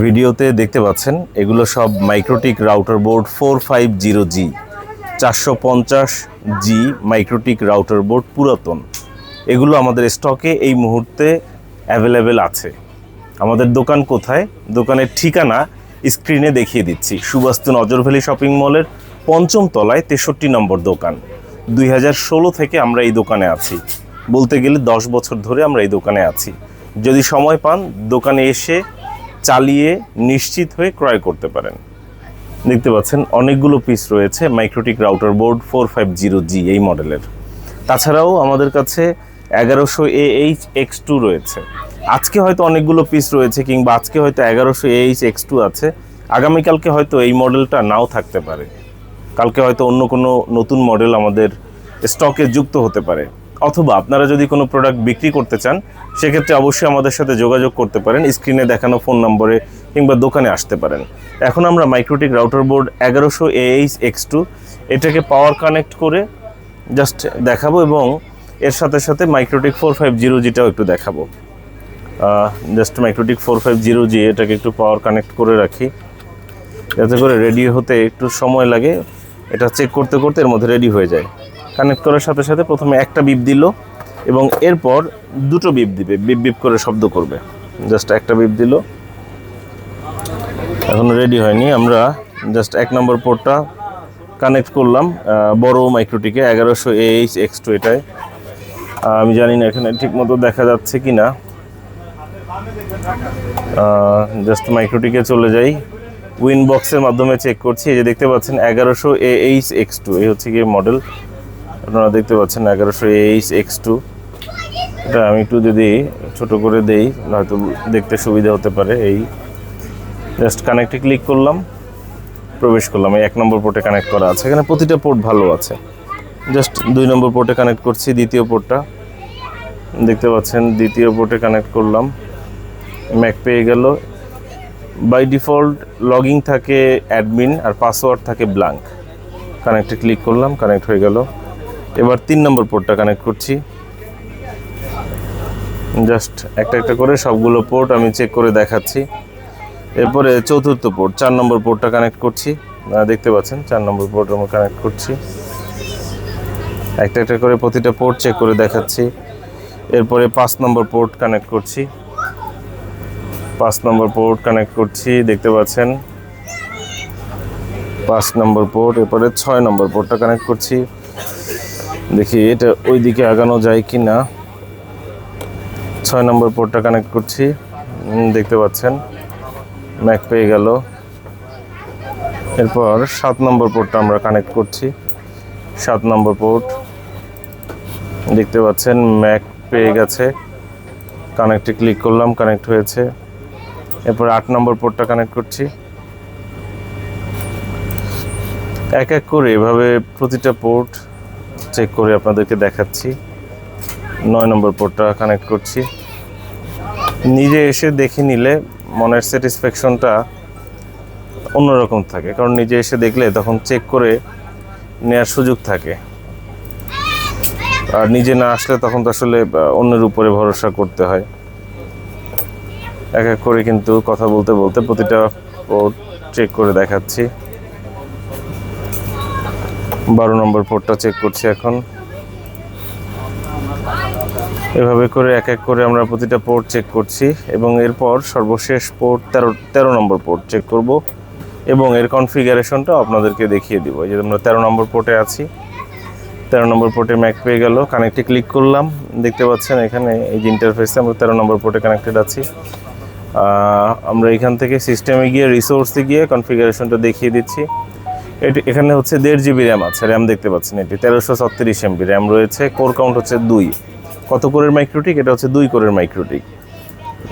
ভিডিওতে দেখতে পাচ্ছেন, এগুলো সব MikroTik router board four five zero G চারশো পঞ্চাশ জি মাইক্রোটিক রাউটার বোর্ড পুরাতন। এগুলো আমাদের স্টকে এই মুহূর্তে অ্যাভেলেবেল আছে। আমাদের দোকান কোথায়? দোকানের ঠিকানা স্ক্রিনে দেখিয়ে দিচ্ছি। সুবাস্তু নজরভ্যালি শপিং মলের পঞ্চম তলায় তেষট্টি নম্বর দোকান। দুই হাজার ষোলো থেকে আমরা এই দোকানে আছি। বলতে গেলে দশ বছর ধরে আমরা এই দোকানে আছি। যদি সময় পান, দোকানে এসে চালিয়ে নিশ্চিত হয়ে ক্রয় করতে পারেন। দেখতে পাচ্ছেন, অনেকগুলো পিস রয়েছে MikroTik router board four five zero G এই মডেলের তাছাড়াও আমাদের কাছে এগারোশো এ এইচ এক্স টু রয়েছে। আজকে হয়তো অনেকগুলো পিস রয়েছে, কিংবা আজকে হয়তো এগারোশো এ এইচ এক্স টু আছে। আগামীকালকে হয়তো এই মডেলটা নাও থাকতে পারে। কালকে হয়তো অন্য কোনো নতুন মডেল আমাদের স্টকে যুক্ত হতে পারে। অথবা আপনারা যদি কোনো প্রোডাক্ট বিক্রি করতে চান, সেক্ষেত্রে অবশ্যই আমাদের সাথে যোগাযোগ করতে পারেন। স্ক্রিনে দেখানো ফোন নম্বরে কিংবা দোকানে আসতে পারেন। এখন আমরা মাইক্রোটিক রাউটার বোর্ড এগারোশো এইচ এক্স টু এটাকে পাওয়ার কানেক্ট করে জাস্ট দেখাবো এবং এর সাথে সাথে মাইক্রোটিক ফোর ফাইভ জিরো জিটাও একটু দেখাবো। Just MikroTik four five zero G এটাকে একটু পাওয়ার কানেক্ট করে রাখি। যাতে করে রেডি হতে একটু সময় লাগে। এটা চেক করতে করতে এর মধ্যে রেডি হয়ে যায়। কানেক্ট করার সাথে সাথে প্রথমে একটা বিপ দিল এবং এরপর দুটো বিপ দিবে, বিপ বিপ করে শব্দ করবে। জাস্ট একটা বিপ দিল। এখনও রেডি হয়নি, আমরা জাস্ট এক নম্বর পোর্টটা কানেক্ট করলাম বড় মাইক্রোটিকে এগারোশো এইচ এক্স টু এটায় আমি জানি না এখানে ঠিক মতো দেখা যাচ্ছে কি না জাস্ট মাইক্রোটিকে চলে যাই। উইন বক্সের মাধ্যমে চেক করছি, এই যে দেখতে পাচ্ছেন, এগারোশো এইচ এক্স টু এই হচ্ছে গিয়ে মডেল আপনারা দেখতে পাচ্ছেন এগারোশো এইচ এক্স টু। এটা আমি একটু যদি ছোট করে দেই হয়তো দেখতে সুবিধা হতে পারে। এই জাস্ট কানেক্টে ক্লিক করলাম, প্রবেশ করলাম। এই এক নম্বর পোর্টে কানেক্ট করা আছে। এখানে প্রতিটা পোর্ট ভালো আছে। জাস্ট দুই নম্বর পোর্টে কানেক্ট করছি, দ্বিতীয় পোর্টটা দেখতে পাচ্ছেন, দ্বিতীয় পোর্টে কানেক্ট করলাম। ম্যাক পেয়ে গেল। বাই ডিফল্ট লগিং থাকে অ্যাডমিন আর পাসওয়ার্ড থাকে ব্ল্যাঙ্ক কানেক্টে ক্লিক করলাম কানেক্ট হয়ে গেল। এবার তিন নম্বর পোর্টটা কানেক্ট করছি। জাস্ট একটা একটা করে সবগুলো পোর্ট আমি চেক করে দেখাচ্ছি। এরপরে চতুর্থ পোর্ট চার নম্বর পোর্টটা কানেক্ট করছি। দেখতে পাচ্ছেন, চার নম্বর পোর্ট আমরা কানেক্ট করছি। একটা একটা করে প্রতিটা পোর্ট চেক করে দেখাচ্ছি। এরপরে পাঁচ নম্বর পোর্ট কানেক্ট করছি। পাঁচ নম্বর পোর্ট কানেক্ট করছি, দেখতে পাচ্ছেন। পাঁচ নম্বর পোর্ট এরপরে ছয় নম্বর পোর্টটা কানেক্ট করছি। দেখি এটা ওই দিকে আগানো যায় কি না ছয় নম্বর পোর্টটা কানেক্ট করছি। দেখতে পাচ্ছেন ম্যাক পেয়ে গেল। এরপর সাত নম্বর পোর্টটা আমরা কানেক্ট করছি। সাত নম্বর পোর্ট দেখতে পাচ্ছেন ম্যাক পেয়ে গেছে। কানেক্টে ক্লিক করলাম কানেক্ট হয়েছে। এরপর আট নম্বর পোর্টটা কানেক্ট করছি। এক এক করে এভাবে প্রতিটা পোর্ট চেক করে আপনাদেরকে দেখাচ্ছি। নয় নম্বর পোর্টটা কানেক্ট করছি। নিজে এসে দেখে নিলে মনের স্যাটিসফ্যাকশনটা অন্যরকম থাকে। কারণ নিজে এসে দেখলে তখন চেক করে নেওয়ার সুযোগ থাকে। আর নিজে না আসলে তখন তো আসলে অন্যের উপরে ভরসা করতে হয়। এক এক করে কিন্তু কথা বলতে বলতে প্রতিটা পোর্ট চেক করে দেখাচ্ছি। বারো নম্বর পোর্টটা চেক করছি এখন। এভাবে করে এক এক করে আমরা প্রতিটা পোর্ট চেক করছি এবং এরপর সর্বশেষ পোর্ট তেরো তেরো নম্বর পোর্ট চেক করব এবং এর কনফিগারেশনটা আপনাদেরকে দেখিয়ে দিব। যে আমরা তেরো নম্বর পোর্টে আছি। তেরো নম্বর পোর্টে ম্যাক পেয়ে গেল কানেক্টে ক্লিক করলাম। দেখতে পাচ্ছেন এখানে এই যে ইন্টারফেসে আমরা তেরো নম্বর পোর্টে কানেক্টেড আছি। আমরা এখান থেকে সিস্টেমে গিয়ে রিসোর্সে গিয়ে কনফিগারেশনটা দেখিয়ে দিচ্ছি। এটি এখানে হচ্ছে দেড় জিবি র্যাম আছে র্যাম দেখতে পাচ্ছেন এটি। তেরোশো ছত্রিশ এমবি র্যাম রয়েছে কোর কাউন্ট হচ্ছে দুই। কত কোরের মাইক্রোটিক এটা হচ্ছে দুই কোরের মাইক্রোটিক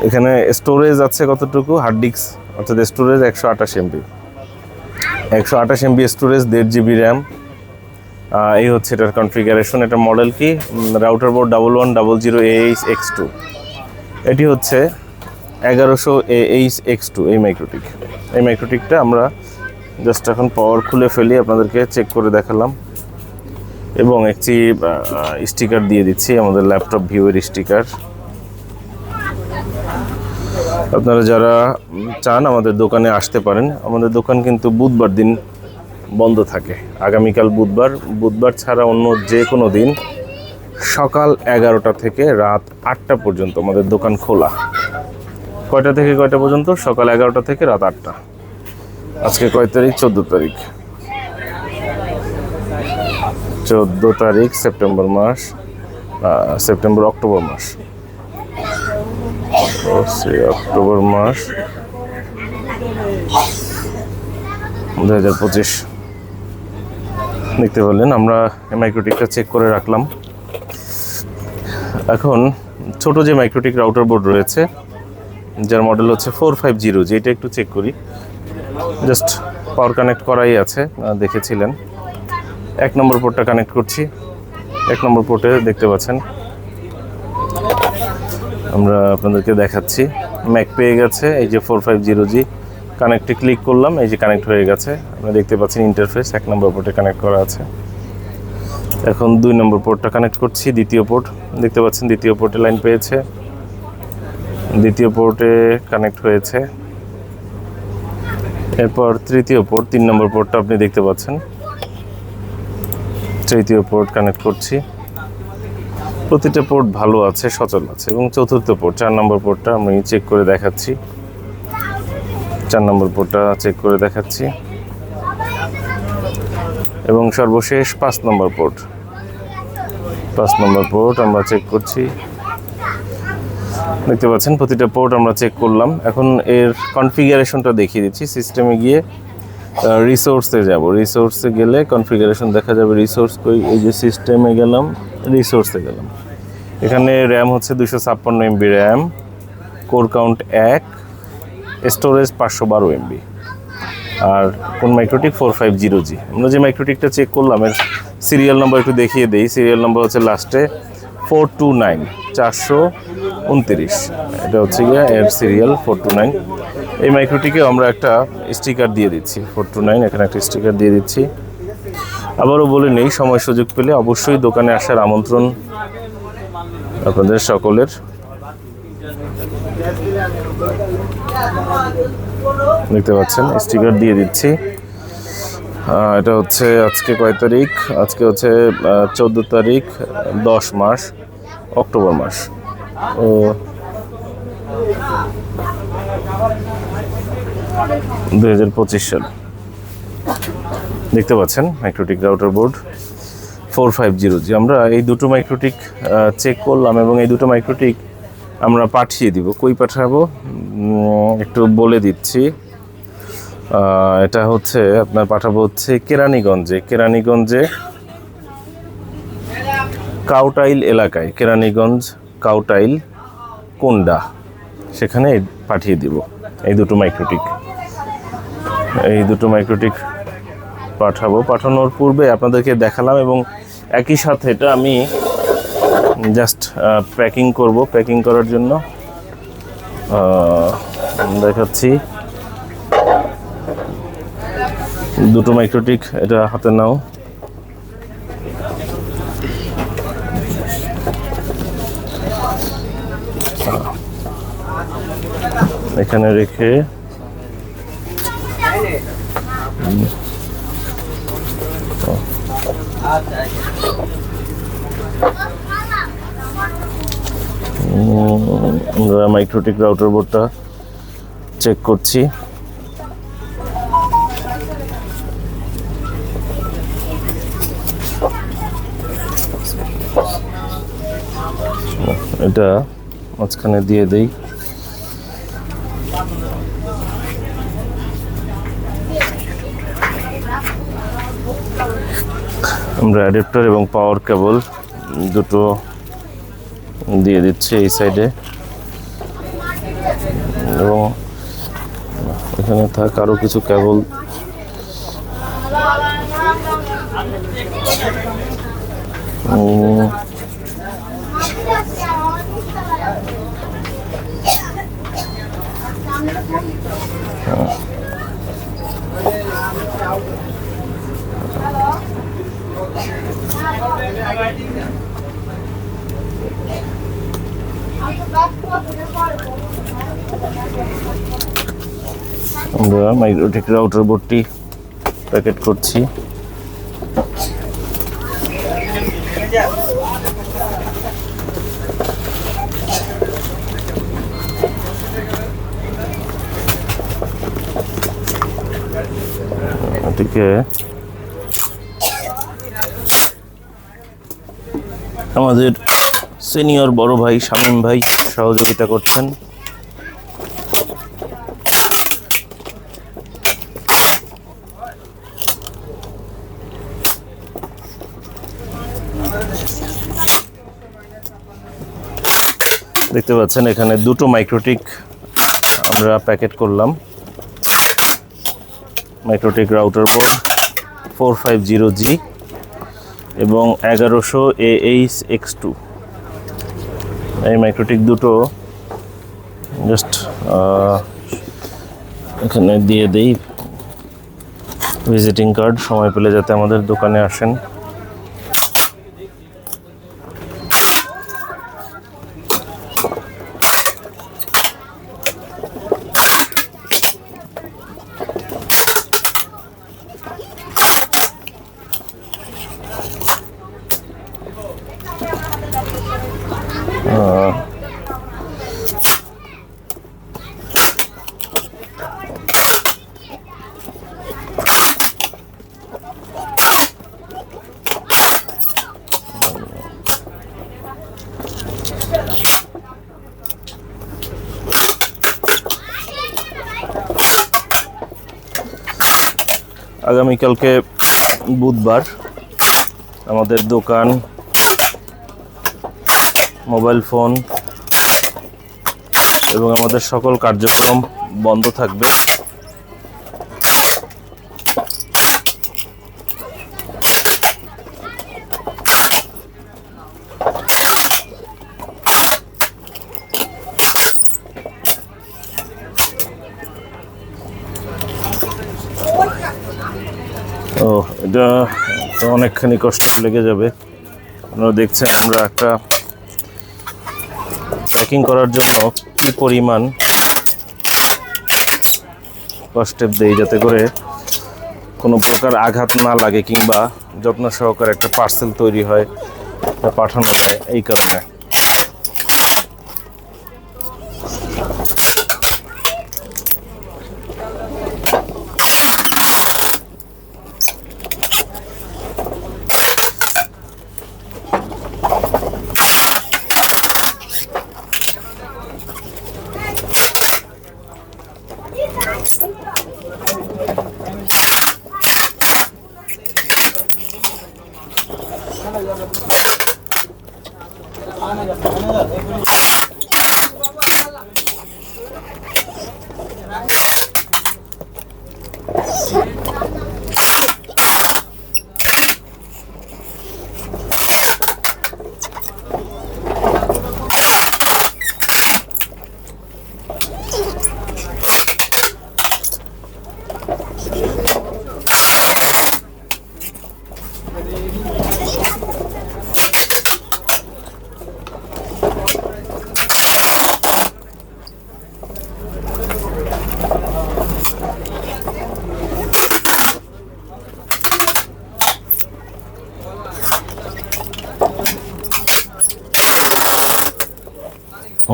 এখানে স্টোরেজ আছে কতটুকু? হার্ড ডিস্ক অর্থাৎ স্টোরেজ একশো আঠাশ এমবি একশো আঠাশ এমবি স্টোরেজ দেড় জিবি র্যাম এই হচ্ছে এটার কনফিগারেশন এটা মডেল কি? Router board double one double zero H X two এটি হচ্ছে এগারোশো এইচ এক্স টু এই মাইক্রোটিক এই মাইক্রোটিকটা আমরা জাস্ট এখন পাওয়ার খুলে ফেলি, আপনাদেরকে চেক করে দেখালাম। এবং একটি স্টিকার দিয়ে দিচ্ছি, আমাদের ল্যাপটপ ভিউয়ের স্টিকার আপনারা যারা চান আমাদের দোকানে আসতে পারেন, আমাদের দোকান কিন্তু বুধবার দিন বন্ধ থাকে। আগামীকাল বুধবার বুধবার ছাড়া অন্য যে কোনো দিন সকাল এগারোটা থেকে রাত আটটা পর্যন্ত আমাদের দোকান খোলা। কয়টা থেকে কয়টা পর্যন্ত? সকাল এগারোটা থেকে রাত আটটা। আজকে কয় তারিখ? চোদ্দ তারিখ। চোদ্দ তারিখ সেপ্টেম্বর মাস সেপ্টেম্বর, অক্টোবর মাস। অক্টোবর মাস দু হাজার পঁচিশ। দেখতে পারলেন, আমরা মাইক্রোটিকটা চেক করে রাখলাম। এখন ছোট যে মাইক্রোটিক রাউটার বোর্ড রয়েছে, যার মডেল হচ্ছে ফোর ফাইভ জিরো যেটা একটু চেক করি। জাস্ট পাওয়ার কানেক্ট করাই আছে দেখেছিলেন। এক নম্বর পোর্টটা কানেক্ট করছি। এক নম্বর পোর্টে দেখতে পাচ্ছেন। আমরা আপনাদেরকে দেখাচ্ছি। ম্যাক পেয়ে গেছে, এই যে ফোর ফাইভ জিরো জি কানেক্টে ক্লিক করলাম, এই যে কানেক্ট হয়ে গেছে। আপনারা দেখতে পাচ্ছেন ইন্টারফেস এক নম্বর পোর্টে কানেক্ট করা আছে। এখন দুই নম্বর পোর্টটা কানেক্ট করছি, দ্বিতীয় পোর্ট দেখতে পাচ্ছেন, দ্বিতীয় পোর্টে লাইন পেয়েছে। দ্বিতীয় পোর্টে কানেক্ট হয়েছে। এরপর তৃতীয় পোর্ট তিন নম্বর পোর্টটা আপনি দেখতে পাচ্ছেন। তৃতীয় পোর্ট কানেক্ট করছি। প্রতিটা পোর্ট ভালো আছে, সচল আছে এবং চতুর্থ পোর্ট চার নম্বর পোর্টটা আমি চেক করে দেখাচ্ছি। চার নম্বর পোর্টটা চেক করে দেখাচ্ছি। এবং সর্বশেষ পাঁচ নম্বর পোর্ট পাঁচ নম্বর পোর্ট আমরা চেক করছি। দেখতে পাচ্ছেন, প্রতিটা পোর্ট আমরা চেক করলাম। এখন এর কনফিগারেশনটা দেখিয়ে দিচ্ছি। সিস্টেমে গিয়ে রিসোর্সে যাব। রিসোর্সে গেলে কনফিগারেশন দেখা যাবে। রিসোর্স কই? এই যে সিস্টেমে গেলাম রিসোর্সে গেলাম। এখানে র্যাম হচ্ছে দুশো ছাপ্পান্ন এমবি র্যাম কোর কাউন্ট এক স্টোরেজ পাঁচশো বারো এমবি আর কোন MikroTik four five zero G আমরা যে মাইক্রোটিকটা চেক করলাম, এর সিরিয়াল নাম্বার একটু দেখিয়ে দিই। সিরিয়াল নাম্বার হচ্ছে লাস্টে ফোর টু নাইন চারশো উনত্রিশ। এটা হচ্ছে গিয়ে এর সিরিয়াল ফোর টু নাইন এই মাইক্রোটিকে আমরা একটা স্টিকার দিয়ে দিচ্ছি ফোর টু নাইন এখানে একটা স্টিকার দিয়ে দিচ্ছি। আবারও বলে নেই, সময় সুযোগ পেলে অবশ্যই দোকানে আসার আমন্ত্রণ আপনাদের সকলের। দেখতে পাচ্ছেন স্টিকার দিয়ে দিচ্ছি। এটা হচ্ছে আজকে কয় তারিখ? আজকে হচ্ছে চোদ্দ তারিখ, দশ মাস, অক্টোবর মাস। ও। দুই হাজার পঁচিশ সাল। দেখতে পাচ্ছেন MikroTik router board four five zero G আমরা এই দুটো মাইক্রোটিক চেক করলাম এবং এই দুটো মাইক্রোটিক আমরা পাঠিয়ে দিব। কই পাঠাবো? একটু বলে দিচ্ছি। এটা হচ্ছে, আপনার পাঠাবো হচ্ছে কেরানীগঞ্জে। কেরানীগঞ্জে কাউটাইল এলাকায়, কেরানীগঞ্জ কাউটাইল কোন্ডা। সেখানে পাঠিয়ে দিব। এই দুটো মাইক্রোটিক এই দুটো মাইক্রোটিক পাঠাবো। পাঠানোর পূর্বে আপনাদেরকে দেখালাম এবং একই সাথে এটা আমি জাস্ট প্যাকিং করব। প্যাকিং করার জন্য দেখাচ্ছি। দুটো মাইক্রোটিক এটা হাতে নাও। এখানে রেখে আমরা মাইক্রোটিক রাউটার বোর্ডটা চেক করছি। এটা মাঝখানে দিয়ে দেই। আমরা অ্যাডাপ্টার এবং পাওয়ার কেবল দুটো দিয়ে দিচ্ছি এই সাইডে এবং এখানে থাক আরও কিছু কেবল মাইক্রোটেক রাউটার বোর্ডটি প্যাকেট করছি। এটিকে আমাদের সিনিয়র বড় ভাই শামীম ভাই সহযোগিতা করছেন। দেখতে পাচ্ছেন, এখানে দুটো মাইক্রোটিক আমরা প্যাকেট করলাম। MikroTik router board four five zero G এবং এগারোশো এ এইচ এক্স টু এই মাইক্রোটিক দুটো জাস্ট এখানে দিয়ে দেই। ভিজিটিং কার্ড সময় পেলে যাতে আমাদের দোকানে আসেন। Oo. Uh. আগামীকালকে বুধবার আমাদের দোকান মোবাইল ফোন এবং আমাদের সকল কার্যক্রম বন্ধ থাকবে ও এটা তো অনেকখানি কষ্ট লেগে যাবে। আপনারা দেখছেন আমরা একটা প্যাকিং করার জন্য কি পরিমাণ কষ্টেপ দেই যাতে করে কোনো প্রকার আঘাত না লাগে কিংবা যত্ন সহকারে একটা পার্সেল তৈরি হয় পাঠানো যায় এই কারণে। semana y la semana ya.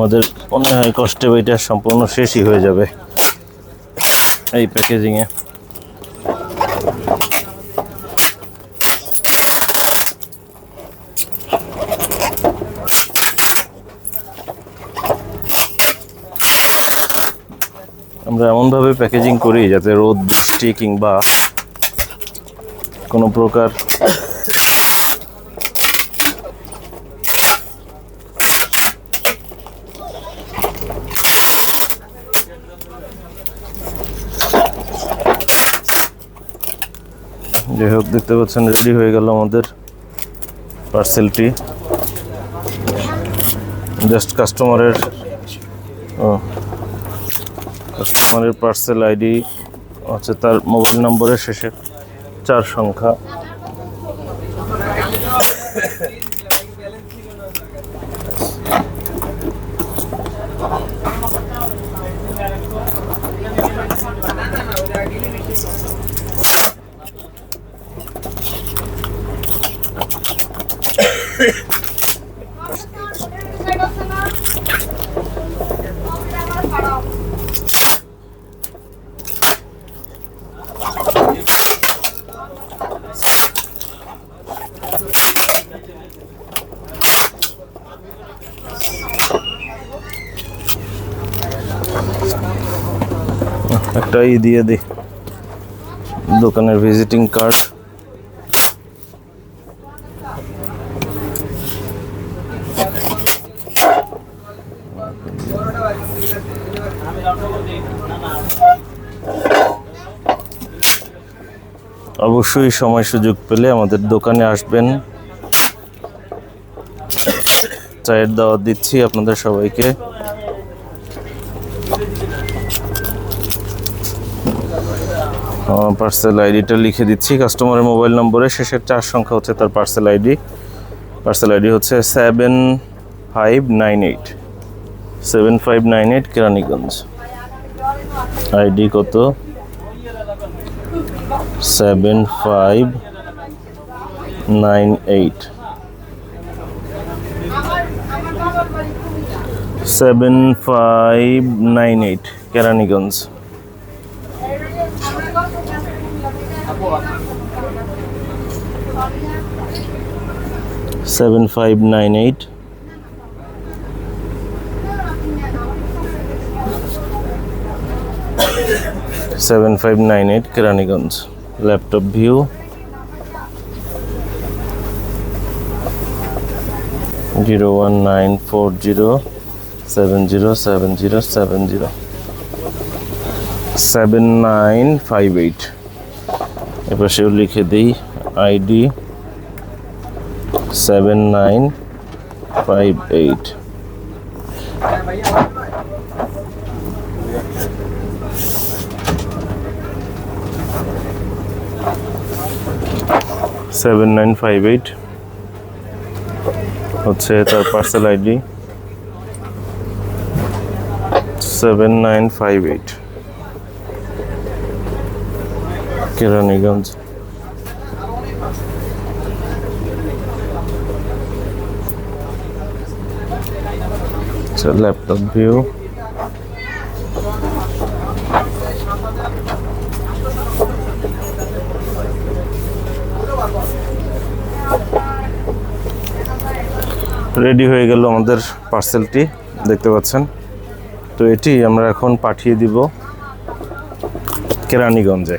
আমাদের মনে হয় কষ্টে বইটা সম্পূর্ণ শেষই হয়ে যাবে এই প্যাকেজিংয়ে আমরা এমনভাবে প্যাকেজিং করি যাতে রোদ, বৃষ্টি কিংবা কোনো প্রকার যাই হোক দেখতে পাচ্ছেন রেডি হয়ে গেল আমাদের পার্সেলটি জাস্ট কাস্টমারের কাস্টমারের পার্সেল আইডি হচ্ছে তার মোবাইল নম্বরের শেষে চার সংখ্যা। একটা দিয়ে দিই। দোকানের ভিজিটিং কার্ড অবশ্যই সময় সুযোগ পেলে আমাদের দোকানে আসবেন। চায়ের দাওয়াত দিচ্ছি আপনাদের সবাইকে। পার্সেল আইডিটা লিখে দিচ্ছি। কাস্টমারের মোবাইল নম্বরে শেষের চার সংখ্যা হচ্ছে তার পার্সেল আইডি পার্সেল আইডি হচ্ছে seven five nine eight seven five nine eight Keraniganj. ID কত? Seven five nine eight seven five nine eight Keraniganj. Seven five nine eight seven five nine eight Keraniganj laptop view zero one nine four zero seven zero seven zero seven zero seven nine five eight সেও লিখে দিই। ID seven nine five eight seven nine five eight হচ্ছে তার parcel ID seven nine five eight Keraniganj. Laptop view ready হয়ে গেল আমাদের পার্সেলটি দেখতে পাচ্ছেন? তো এটি আমরা এখন পাঠিয়ে দিব কেরানীগঞ্জে।